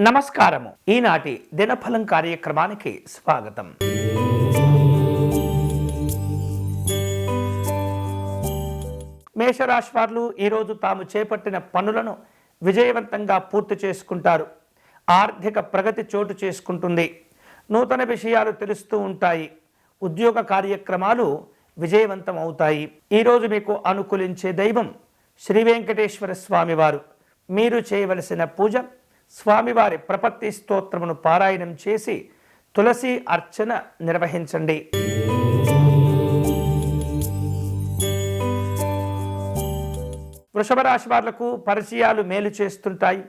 నమస్కారము. ఈనాటి దినఫలం కార్యక్రమానికి స్వాగతం. మేషరాశి వారు ఈరోజు తాము చేపట్టిన పనులను విజయవంతంగా పూర్తి చేసుకుంటారు. ఆర్థిక ప్రగతి చోటు చేసుకుంటుంది. నూతన విషయాలు తెలుస్తూ ఉంటాయి. ఉద్యోగ కార్యక్రమాలు విజయవంతం అవుతాయి. ఈరోజు మీకు అనుకూలించే దైవం శ్రీ వెంకటేశ్వర స్వామివారు. మీరు చేయవలసిన పూజ స్వామివారి ప్రపత్తి స్తోత్రమును పారాయణం చేసి తులసి అర్చన నిర్వహించండి. వృషభ రాశి వాళ్ళకు పరిచయాలు మేలు చేస్తుంటాయి.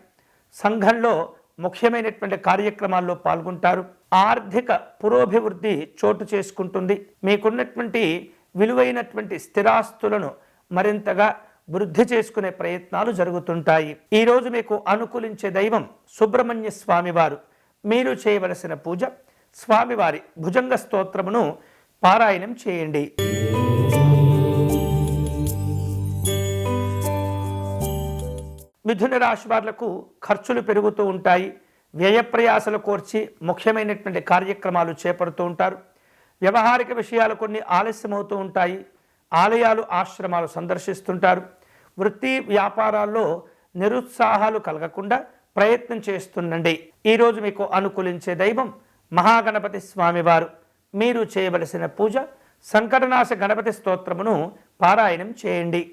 సంఘంలో ముఖ్యమైనటువంటి కార్యక్రమాల్లో పాల్గొంటారు. ఆర్థిక పురోభివృద్ధి చోటు చేసుకుంటుంది. మీకున్నటువంటి విలువైనటువంటి స్థిరాస్తులను మరింతగా వృద్ధి చేసుకునే ప్రయత్నాలు జరుగుతుంటాయి. ఈరోజు మీకు అనుకూలించే దైవం సుబ్రహ్మణ్య స్వామివారు. మీరు చేయవలసిన పూజ స్వామివారి భుజంగ స్తోత్రమును పారాయణం చేయండి. మిథున రాశి వాళ్ళకు ఖర్చులు పెరుగుతూ ఉంటాయి. వ్యయప్రయాసలు కోర్చి ముఖ్యమైనటువంటి కార్యక్రమాలు చేపడుతూ ఉంటారు. వ్యవహారిక విషయాలు కొన్ని ఆలస్యమవుతూ ఉంటాయి. ఆలయాలు ఆశ్రమాలు సందర్శిస్తుంటారు. వృత్తి వ్యాపారాల్లో నిరుత్సాహాలు కలగకుండా ప్రయత్నం చేస్తుండండి. ఈరోజు మీకు అనుకూలించే దైవం మహాగణపతి స్వామివారు. మీరు చేయవలసిన పూజ సంకటనాశ గణపతి స్తోత్రమును పారాయణం చేయండి.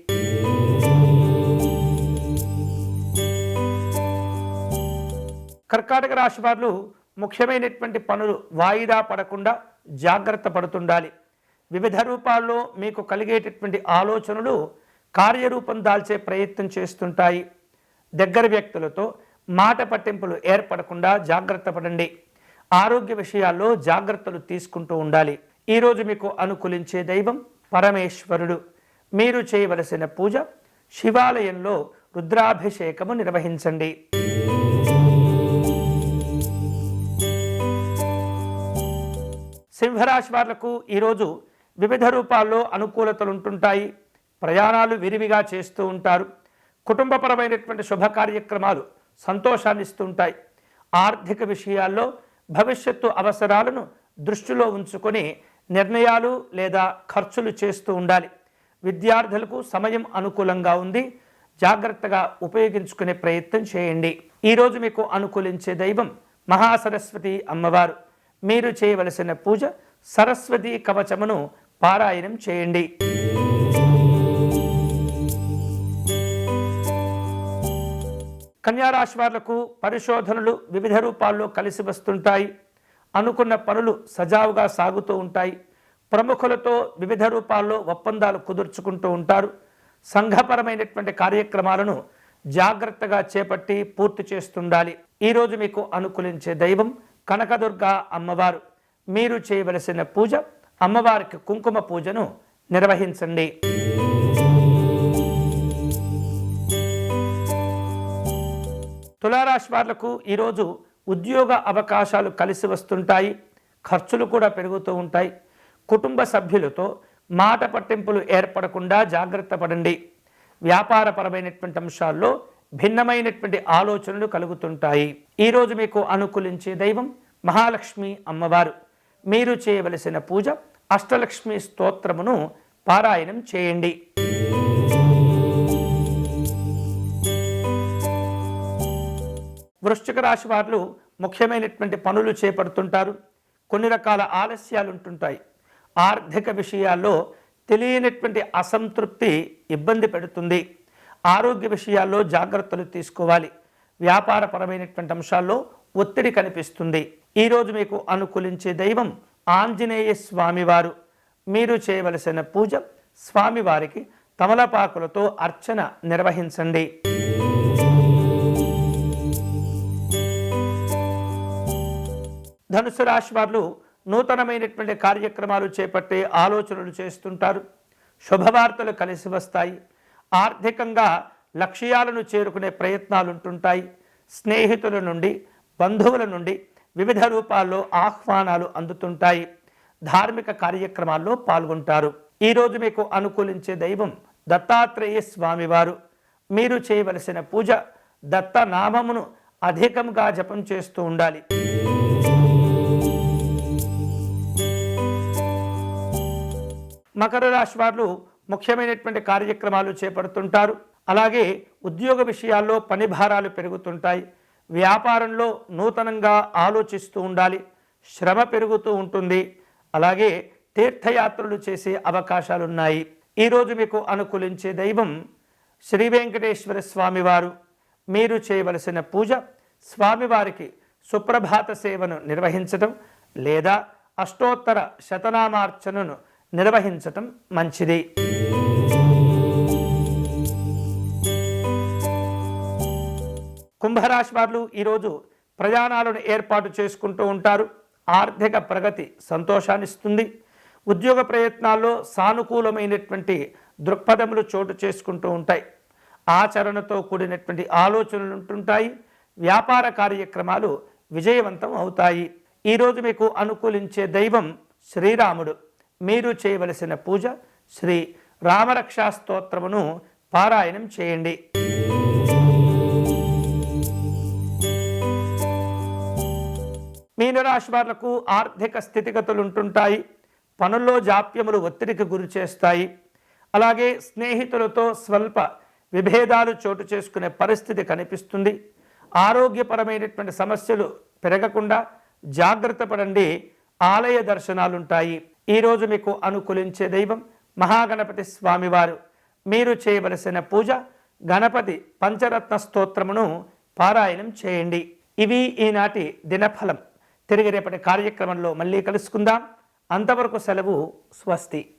కర్కాటక రాశి వారు ముఖ్యమైనటువంటి పనులు వాయిదా పడకుండా జాగ్రత్త పడుతుండాలి. వివిధ రూపాల్లో మీకు కలిగేటటువంటి ఆలోచనలు కార్యరూపం దాల్చే ప్రయత్నం చేస్తుంటాయి. దగ్గర వ్యక్తులతో మాట పట్టింపులు ఏర్పడకుండా జాగ్రత్త పడండి. ఆరోగ్య విషయాల్లో జాగ్రత్తలు తీసుకుంటూ ఉండాలి. ఈరోజు మీకు అనుకూలించే దైవం పరమేశ్వరుడు. మీరు చేయవలసిన పూజ శివాలయంలో రుద్రాభిషేకము నిర్వహించండి. సింహరాశి వాళ్ళకు ఈరోజు వివిధ రూపాల్లో అనుకూలతలు ఉంటుంటాయి ప్రయాణాలు విరివిగా చేస్తూ ఉంటారు. కుటుంబపరమైనటువంటి శుభ కార్యక్రమాలు సంతోషాన్ని ఇస్తుంటాయి ఆర్థిక విషయాల్లో భవిష్యత్తు అవసరాలను దృష్టిలో ఉంచుకొని నిర్ణయాలు లేదా ఖర్చులు చేస్తూ ఉండాలి. విద్యార్థులకు సమయం అనుకూలంగా ఉంది. జాగ్రత్తగా ఉపయోగించుకునే ప్రయత్నం చేయండి. ఈరోజు మీకు అనుకూలించే దైవం మహాసరస్వతి అమ్మవారు. మీరు చేయవలసిన పూజ సరస్వతి కవచమును పారాయణం చేయండి. కన్యారాశి వాళ్ళకు పరిశోధనలు వివిధ రూపాల్లో కలిసి వస్తుంటాయి. అనుకున్న పనులు సజావుగా సాగుతూ ఉంటాయి. ప్రముఖులతో వివిధ రూపాల్లో ఒప్పందాలు కుదుర్చుకుంటూ ఉంటారు. సంఘపరమైనటువంటి కార్యక్రమాలను జాగ్రత్తగా చేపట్టి పూర్తి చేస్తుండాలి. ఈరోజు మీకు అనుకూలించే దైవం కనకదుర్గ అమ్మవారు. మీరు చేయవలసిన పూజ అమ్మవారికి కుంకుమ పూజను నిర్వహించండి. తులారాశి వాళ్ళకు ఈరోజు ఉద్యోగ అవకాశాలు కలిసి వస్తుంటాయి ఖర్చులు కూడా పెరుగుతూ ఉంటాయి. కుటుంబ సభ్యులతో మాట పట్టింపులు ఏర్పడకుండా జాగ్రత్త పడండి. వ్యాపారపరమైనటువంటి అంశాల్లో భిన్నమైనటువంటి ఆలోచనలు కలుగుతుంటాయి. ఈరోజు మీకు అనుకూలించే దైవం మహాలక్ష్మి అమ్మవారు. మీరు చేయవలసిన పూజ అష్టలక్ష్మి స్తోత్రమును పారాయణం చేయండి. వృశ్చిక రాశి వారు ముఖ్యమైనటువంటి పనులు చేపడుతుంటారు. కొన్ని రకాల ఆలస్యాలు ఉంటుంటాయి ఆర్థిక విషయాల్లో తెలియనటువంటి అసంతృప్తి ఇబ్బంది పెడుతుంది. ఆరోగ్య విషయాల్లో జాగ్రత్తలు తీసుకోవాలి. వ్యాపారపరమైనటువంటి అంశాల్లో ఒత్తిడి కనిపిస్తుంది. ఈరోజు మీకు అనుకూలించే దైవం ఆంజనేయ స్వామివారు. మీరు చేయవలసిన పూజ స్వామివారికి తమలపాకులతో అర్చన నిర్వహించండి. ధనుసు రాశి వారు నూతనమైనటువంటి కార్యక్రమాలు చేపట్టే ఆలోచనలు చేస్తుంటారు. శుభవార్తలు కలిసి వస్తాయి. ఆర్థికంగా లక్ష్యాలను చేరుకునే ప్రయత్నాలు ఉంటుంటాయి స్నేహితుల నుండి బంధువుల నుండి వివిధ రూపాల్లో ఆహ్వానాలు అందుతుంటాయి. ధార్మిక కార్యక్రమాల్లో పాల్గొంటారు. ఈరోజు మీకు అనుకూలించే దైవం దత్తాత్రేయ స్వామివారు. మీరు చేయవలసిన పూజ దత్తనామమును అధికంగా జపం చేస్తూ ఉండాలి. మకర రాశి వారు ముఖ్యమైనటువంటి కార్యక్రమాలు చేపడుతుంటారు. అలాగే ఉద్యోగ విషయాల్లో పని భారాలు పెరుగుతుంటాయి. వ్యాపారంలో నూతనంగా ఆలోచిస్తూ ఉండాలి. శ్రమ పెరుగుతూ ఉంటుంది. అలాగే తీర్థయాత్రలు చేసే అవకాశాలు ఉన్నాయి ఈరోజు మీకు అనుకూలించే దైవం శ్రీ వెంకటేశ్వర స్వామివారు. మీరు చేయవలసిన పూజ స్వామివారికి సుప్రభాత సేవను నిర్వహించటం లేదా అష్టోత్తర శతనామార్చనను నిర్వహించటం మంచిది. కుంభరాశి వారు ఈరోజు ప్రయాణాలను ఏర్పాటు చేసుకుంటూ ఉంటారు. ఆర్థిక ప్రగతి సంతోషాన్నిస్తుంది ఉద్యోగ ప్రయత్నాల్లో సానుకూలమైనటువంటి దృక్పథములు చోటు చేసుకుంటూ ఉంటాయి. ఆచరణతో కూడినటువంటి ఆలోచనలు ఉంటుంటాయి. వ్యాపార కార్యక్రమాలు విజయవంతం అవుతాయి. ఈరోజు మీకు అనుకూలించే దైవం శ్రీరాముడు. మీరు చేయవలసిన పూజ శ్రీ రామరక్షా స్తోత్రమును పారాయణం చేయండి. మీనరాశి వాళ్ళకు ఆర్థిక స్థితిగతులు ఉంటుంటాయి పనుల్లో జాప్యములు ఒత్తిడికి గురి చేస్తాయి. అలాగే స్నేహితులతో స్వల్ప విభేదాలు చోటు చేసుకునే పరిస్థితి కనిపిస్తుంది. ఆరోగ్యపరమైనటువంటి సమస్యలు పెరగకుండా జాగ్రత్త పడండి. ఆలయ దర్శనాలుంటాయి. ఈరోజు మీకు అనుకూలించే దైవం మహాగణపతి స్వామివారు. మీరు చేయవలసిన పూజ గణపతి పంచరత్న స్తోత్రమును పారాయణం చేయండి. ఇవి ఈనాటి దినఫలం. తిరిగి రేపటి కార్యక్రమంలో మళ్ళీ కలుసుకుందాం. అంతవరకు సెలవు స్వస్తి.